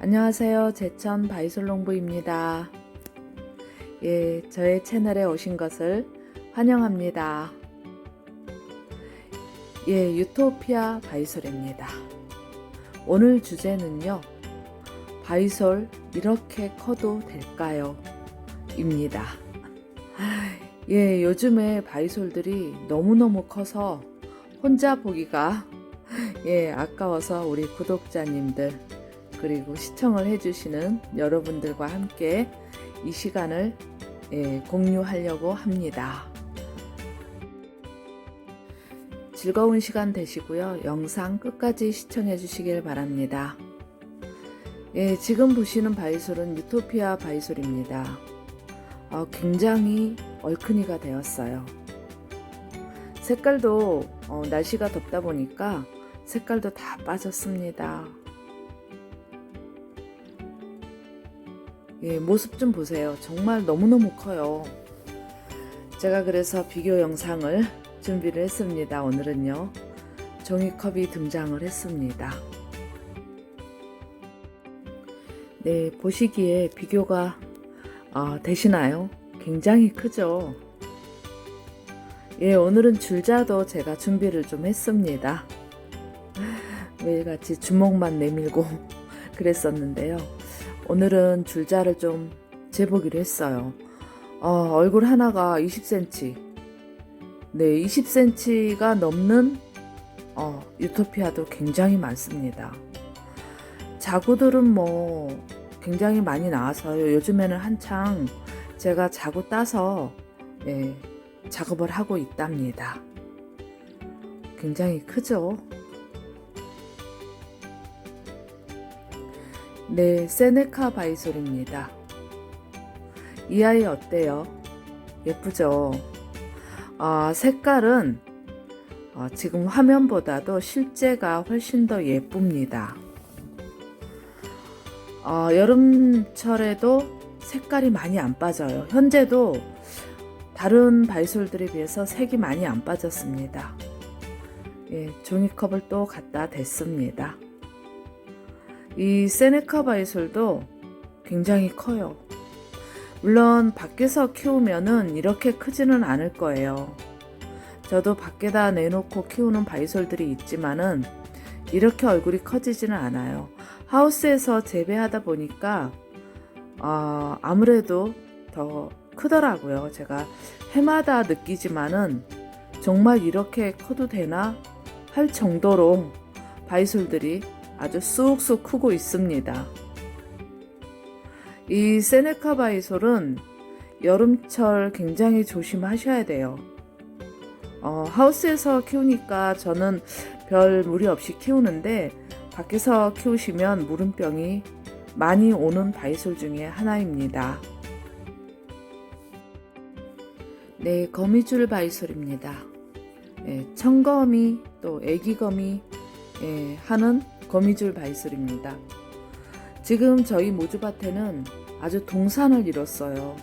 안녕하세요. 제천 바이솔롱부입니다. 예, 저의 채널에 오신 것을 환영합니다. 예, 유토피아 바이솔입니다. 오늘 주제는요, 바이솔 이렇게 커도 될까요? 입니다. 예, 요즘에 바이솔들이 너무너무 커서 혼자 보기가 예, 아까워서 우리 구독자님들 그리고 시청을 해주시는 여러분들과 함께 이 시간을 예, 공유하려고 합니다. 즐거운 시간 되시고요. 영상 끝까지 시청해 주시길 바랍니다. 예, 지금 보시는 바이솔은 유토피아 바이솔입니다. 어, 굉장히 얼큰이가 되었어요. 색깔도 어, 날씨가 덥다 보니까 색깔도 다 빠졌습니다. 예, 모습 좀 보세요. 정말 너무너무 커요. 제가 그래서 비교 영상을 준비를 했습니다. 오늘은요. 종이컵이 등장을 했습니다. 네, 보시기에 비교가 어, 되시나요? 굉장히 크죠? 예, 오늘은 줄자도 제가 준비를 좀 했습니다. 매일같이 주먹만 내밀고 그랬었는데요. 오늘은 줄자를 좀 재보기로 했어요. 어, 얼굴 하나가 20cm. 네, 20cm가 넘는 어, 유토피아도 굉장히 많습니다. 자구들은 뭐 굉장히 많이 나와서요. 요즘에는 한창 제가 자구 따서 예, 작업을 하고 있답니다. 굉장히 크죠? 네, 세네카 바이솔입니다. 이 아이 어때요? 예쁘죠? 아, 색깔은 어, 지금 화면보다도 실제가 훨씬 더 예쁩니다. 어, 여름철에도 색깔이 많이 안 빠져요. 현재도 다른 바이솔들에 비해서 색이 많이 안 빠졌습니다. 예, 종이컵을 또 갖다 댔습니다. 이 세네카 바이솔도 굉장히 커요. 물론 밖에서 키우면은 이렇게 크지는 않을 거예요. 저도 밖에다 내놓고 키우는 바이솔들이 있지만은 이렇게 얼굴이 커지지는 않아요. 하우스에서 재배하다 보니까 어, 아무래도 더 크더라고요. 제가 해마다 느끼지만은 정말 이렇게 커도 되나 할 정도로 바이솔들이 아주 쑥쑥 크고 있습니다. 이 세네카 바이솔은 여름철 굉장히 조심하셔야 돼요. 어, 하우스에서 키우니까 저는 별 무리 없이 키우는데 밖에서 키우시면 무름병이 많이 오는 바이솔 중에 하나입니다. 네, 거미줄 바이솔입니다. 예, 청거미 또 애기거미 예, 하는 거미줄 바이솔입니다. 지금 저희 모주밭에는 아주 동산을 이뤘어요.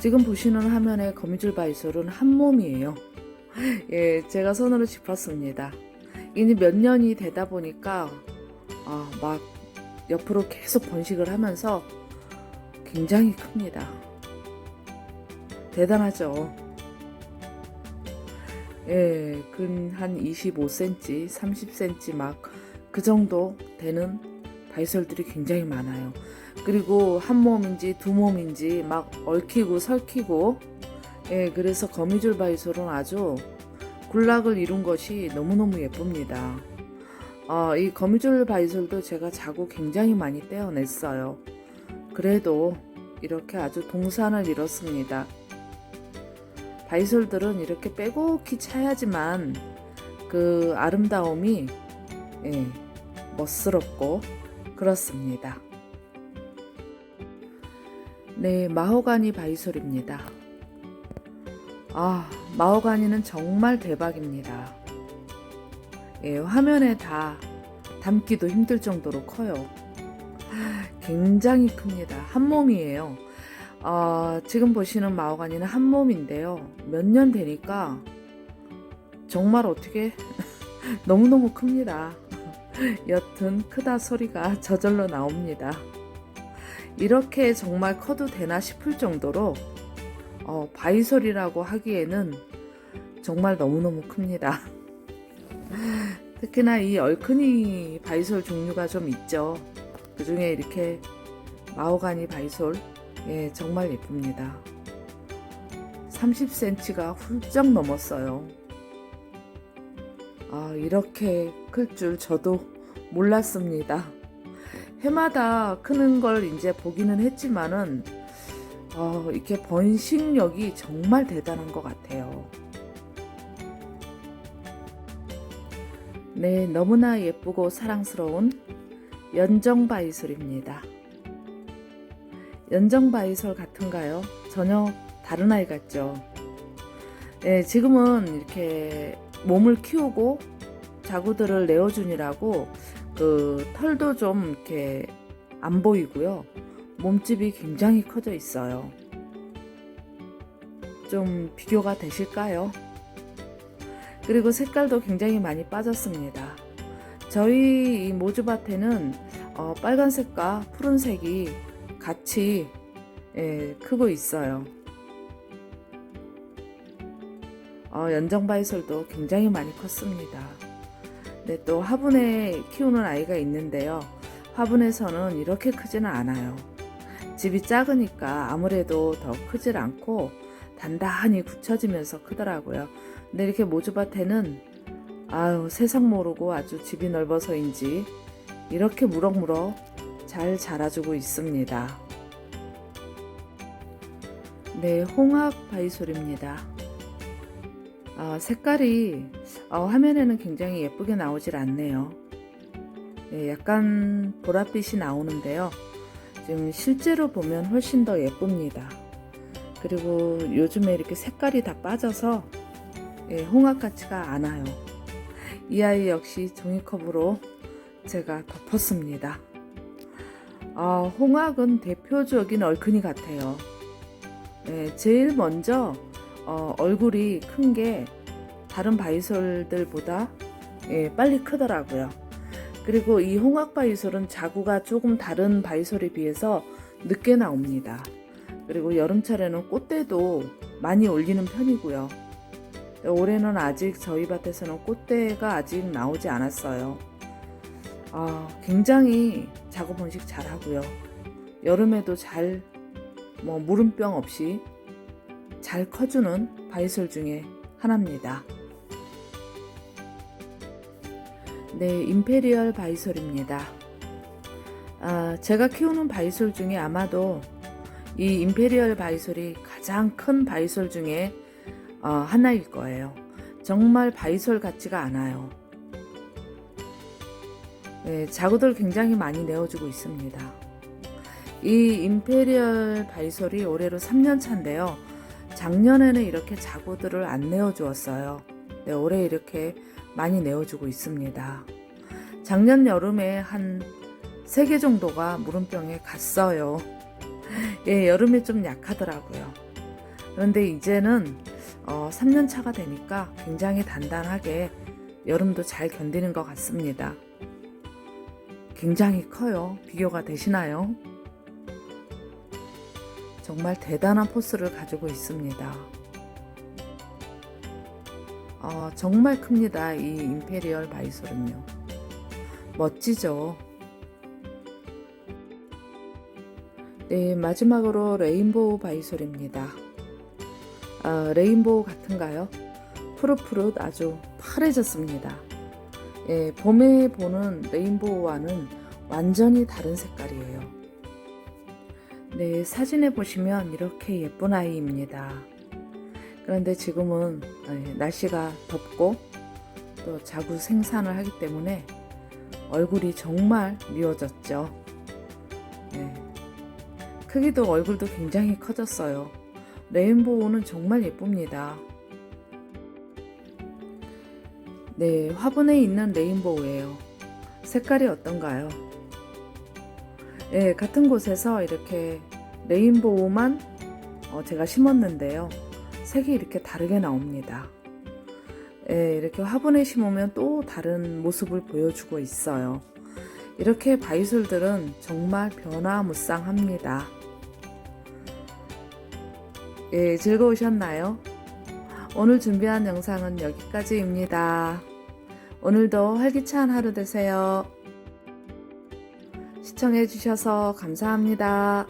지금 보시는 화면의 거미줄 바이솔은 한 몸이에요. 예, 제가 손으로 짚었습니다. 이미 몇 년이 되다 보니까 아, 막 옆으로 계속 번식을 하면서 굉장히 큽니다. 대단하죠. 예, 근 한 25cm, 30cm 막 그 정도 되는 바이솔들이 굉장히 많아요. 그리고 한 몸인지 두 몸인지 막 얽히고 설키고 예, 그래서 거미줄 바이솔은 아주 군락을 이룬 것이 너무너무 예쁩니다. 어, 이 거미줄 바이솔도 제가 자고 굉장히 많이 떼어냈어요. 그래도 이렇게 아주 동산을 이뤘습니다. 바이솔들은 이렇게 빼곡히 차야지만 그 아름다움이 예, 멋스럽고 그렇습니다. 네, 마호가니 바이솔입니다. 아, 마호가니는 정말 대박입니다. 예, 화면에 다 담기도 힘들 정도로 커요. 굉장히 큽니다. 한 몸이에요. 어, 지금 보시는 마호가니는 한 몸인데요. 몇 년 되니까 정말 어떻게 너무너무 큽니다. 여튼 크다 소리가 저절로 나옵니다. 이렇게 정말 커도 되나 싶을 정도로 어, 바이솔이라고 하기에는 정말 너무너무 큽니다. 특히나 이 얼큰이 바이솔 종류가 좀 있죠. 그 중에 이렇게 마호가니 바이솔, 예, 정말 예쁩니다. 30cm가 훌쩍 넘었어요. 아, 이렇게 클 줄 저도 몰랐습니다. 해마다 크는 걸 이제 보기는 했지만은, 어, 이렇게 번식력이 정말 대단한 것 같아요. 네, 너무나 예쁘고 사랑스러운 연정바이솔입니다. 연정바이솔 같은가요? 전혀 다른 아이 같죠? 네, 지금은 이렇게 몸을 키우고 자구들을 내어주니라고 그 털도 좀 이렇게 안 보이고요. 몸집이 굉장히 커져 있어요. 좀 비교가 되실까요? 그리고 색깔도 굉장히 많이 빠졌습니다. 저희 이 모주밭에는 어, 빨간색과 푸른색이 같이 예, 크고 있어요. 어, 연정바이솔도 굉장히 많이 컸습니다. 네, 또 화분에 키우는 아이가 있는데요. 화분에서는 이렇게 크지는 않아요. 집이 작으니까 아무래도 더 크질 않고 단단히 굳혀지면서 크더라고요. 근데 이렇게 모주밭에는 아유 세상 모르고 아주 집이 넓어서인지 이렇게 무럭무럭 잘 자라주고 있습니다. 네, 홍학 바이솔입니다. 아, 색깔이 어, 화면에는 굉장히 예쁘게 나오질 않네요. 네, 약간 보랏빛이 나오는데요. 지금 실제로 보면 훨씬 더 예쁩니다. 그리고 요즘에 이렇게 색깔이 다 빠져서 예, 홍학 같지가 않아요. 이 아이 역시 종이컵으로 제가 덮었습니다. 아, 홍학은 대표적인 얼큰이 같아요. 예, 제일 먼저 어, 얼굴이 큰 게 다른 바이솔들보다 예, 빨리 크더라고요. 그리고 이 홍학 바이솔은 자구가 조금 다른 바이솔에 비해서 늦게 나옵니다. 그리고 여름철에는 꽃대도 많이 올리는 편이고요. 올해는 아직 저희 밭에서는 꽃대가 아직 나오지 않았어요. 아, 굉장히 작업 번식 잘 하고요. 여름에도 잘, 뭐, 물음병 없이 잘 커주는 바이솔 중에 하나입니다. 네, 임페리얼 바이솔입니다. 아, 제가 키우는 바이솔 중에 아마도 이 임페리얼 바이솔이 가장 큰 바이솔 중에 어, 하나일 거예요. 정말 바이솔 같지가 않아요. 네, 자구들 굉장히 많이 내어주고 있습니다. 이 임페리얼 바이솔이 올해로 3년 차인데요. 작년에는 이렇게 자구들을 안 내어주었어요. 네, 올해 이렇게 많이 내어주고 있습니다. 작년 여름에 한 3개 정도가 무름병에 갔어요. 예, 여름에 좀 약하더라고요. 그런데 이제는 어, 3년 차가 되니까 굉장히 단단하게 여름도 잘 견디는 것 같습니다. 굉장히 커요. 비교가 되시나요? 정말 대단한 포스를 가지고 있습니다. 어, 정말 큽니다. 이 임페리얼 바이솔은요. 멋지죠? 네, 마지막으로 레인보우 바이솔입니다. 아, 레인보우 같은가요? 푸릇푸릇 아주 파래졌습니다. 예, 봄에 보는 레인보우와는 완전히 다른 색깔이에요. 네, 사진에 보시면 이렇게 예쁜 아이입니다. 그런데 지금은 예, 날씨가 덥고 또 자구 생산을 하기 때문에 얼굴이 정말 미워졌죠. 네. 크기도 얼굴도 굉장히 커졌어요. 레인보우는 정말 예쁩니다. 네, 화분에 있는 레인보우예요. 색깔이 어떤가요? 네, 같은 곳에서 이렇게 레인보우만 어, 제가 심었는데요. 색이 이렇게 다르게 나옵니다. 예, 이렇게 화분에 심으면 또 다른 모습을 보여주고 있어요. 이렇게 바이솔들은 정말 변화무쌍합니다. 예, 즐거우셨나요? 오늘 준비한 영상은 여기까지입니다. 오늘도 활기찬 하루 되세요. 시청해주셔서 감사합니다.